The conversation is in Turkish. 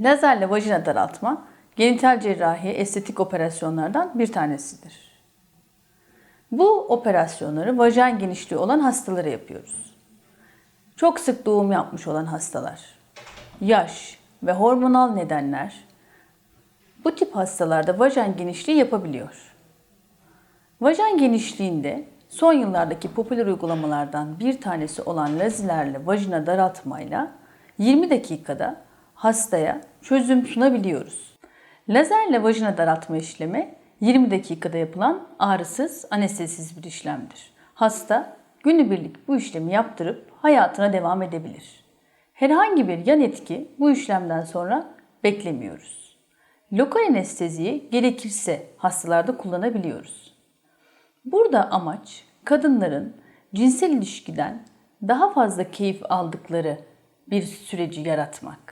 Lazerle vajina daraltma, genital cerrahi estetik operasyonlardan bir tanesidir. Bu operasyonları vajen genişliği olan hastalara yapıyoruz. Çok sık doğum yapmış olan hastalar, yaş ve hormonal nedenler bu tip hastalarda vajen genişliği yapabiliyor. Vajen genişliğinde son yıllardaki popüler uygulamalardan bir tanesi olan lazerle vajina daraltmayla 20 dakikada hastaya çözüm sunabiliyoruz. Lazerle vajina daraltma işlemi 20 dakikada yapılan ağrısız, anestezisiz bir işlemdir. Hasta günübirlik bu işlemi yaptırıp hayatına devam edebilir. Herhangi bir yan etki bu işlemden sonra beklemiyoruz. Lokal anesteziyi gerekirse hastalarda kullanabiliyoruz. Burada amaç kadınların cinsel ilişkiden daha fazla keyif aldıkları bir süreci yaratmak.